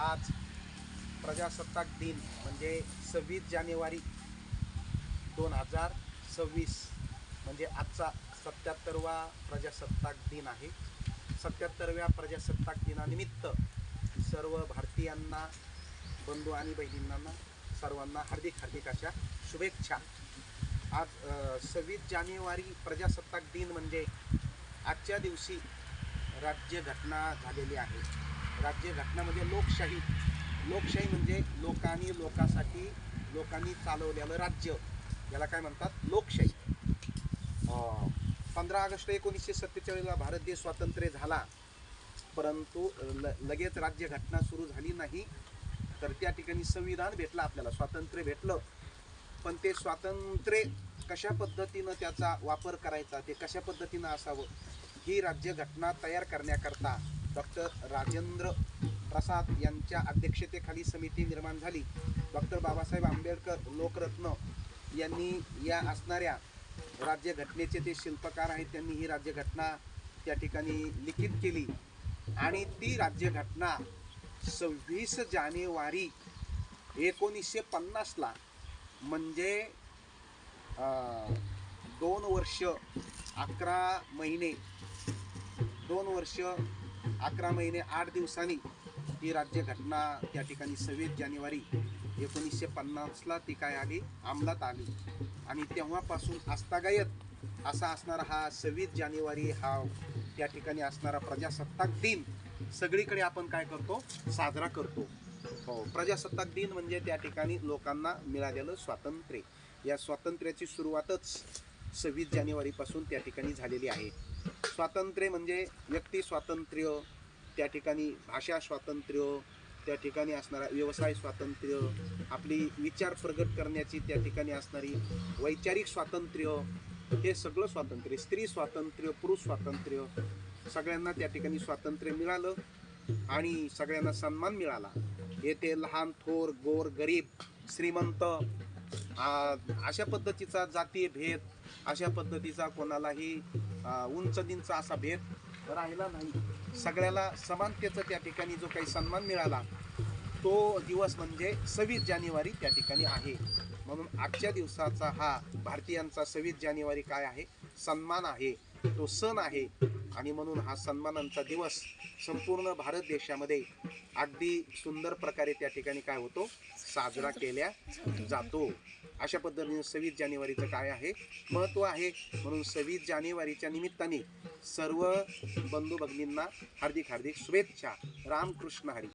आज प्रजासत्ताक दिन म्हणजे सव्वीस जानेवारी दोन हजार सव्वीस म्हणजे आजचा सत्याहत्तरवा प्रजासत्ताक दिन आहे. सत्याहत्तरव्या प्रजासत्ताक दिनानिमित्त सर्व भारतीयांना बंधू आणि बहिणींना सर्वांना हार्दिक हार्दिक अशा शुभेच्छा. आज सव्वीस जानेवारी प्रजासत्ताक दिन म्हणजे आजच्या दिवशी राज्यघटना झालेली आहे. राज्य म्हणजे लोकशाही. लोकशाही म्हणजे लोकांनी लोकांसाठी लोकांनी चालवलेलं राज्य. याला काय म्हणतात? लोकशाही. पंधरा ऑगस्ट एकोणीसशे सत्तेचाळीसला भारत देश स्वातंत्र्य झाला. परंतु ल लगेच राज्यघटना सुरू झाली नाही. तर त्या ठिकाणी संविधान भेटलं आपल्याला स्वातंत्र्य भेटलं. पण ते स्वातंत्र्य कशा पद्धतीनं त्याचा वापर करायचा ते कशा पद्धतीनं असावं ही राज्यघटना तयार करण्याकरता डॉक्टर राजेंद्र प्रसाद यांच्या अध्यक्षतेखाली समिती निर्माण झाली. डॉक्टर बाबासाहेब आंबेडकर लोकरत्न यांनी या असणाऱ्या राज्यघटनेचे ते शिल्पकार आहेत त्यांनी ही राज्यघटना त्या ठिकाणी लिखित केली. आणि ती राज्यघटना सव्वीस जानेवारी एकोणीसशे पन्नासला म्हणजे दोन वर्ष अकरा महिने दोन वर्ष अकरा महिने आठ दिवसांनी ही राज्यघटना त्या ठिकाणी सव्वीस जानेवारी एकोणीसशे पन्नासला ती काय आली? अंमलात आली. आणि तेव्हापासून आस्थागायत असा असणारा हा सव्वीस जानेवारी हा त्या ठिकाणी असणारा प्रजासत्ताक दिन सगळीकडे आपण काय करतो? साजरा करतो. हो प्रजासत्ताक दिन म्हणजे त्या ठिकाणी लोकांना मिळालेलं स्वातंत्र्य. या स्वातंत्र्याची सुरुवातच सव्वीस जानेवारीपासून त्या ठिकाणी झालेली आहे. स्वातंत्र्य म्हणजे व्यक्ती स्वातंत्र्य त्या ठिकाणी भाषा स्वातंत्र्य त्या ठिकाणी असणारा व्यवसाय स्वातंत्र्य आपली विचार प्रगट करण्याची त्या ठिकाणी असणारी वैचारिक स्वातंत्र्य हे सगळं स्वातंत्र्य स्त्री स्वातंत्र्य पुरुष स्वातंत्र्य सगळ्यांना त्या ठिकाणी स्वातंत्र्य मिळालं आणि सगळ्यांना सन्मान मिळाला. येथे लहान थोर गोर गरीब श्रीमंत अशा पद्धतीचा जातीय भेद अशा पद्धतीचा कोणालाही उंच दिनचा असा भेद राहिला नाही. सगळ्याला समानतेचा त्या ठिकाणी जो काही सन्मान मिळाला तो दिवस म्हणजे सव्वीस जानेवारी त्या ठिकाणी आहे. म्हणून आजच्या दिवसाचा हा भारतीयांचा सव्वीस जानेवारी काय आहे? सन्मान आहे. तो सण आहे. आणि म्हणून हा सन्मानांचा दिवस संपूर्ण भारत देशामध्ये अगदी सुंदर प्रकारे त्या ठिकाणी काय होतो? साजरा केल्या जातो. अशा पद्धतीने सव्वीस जानेवारीचं काय आहे? महत्त्व आहे. म्हणून सव्वीस जानेवारीच्या निमित्ताने सर्व बंधू भगिनींना हार्दिक हार्दिक शुभेच्छा. रामकृष्ण हरी.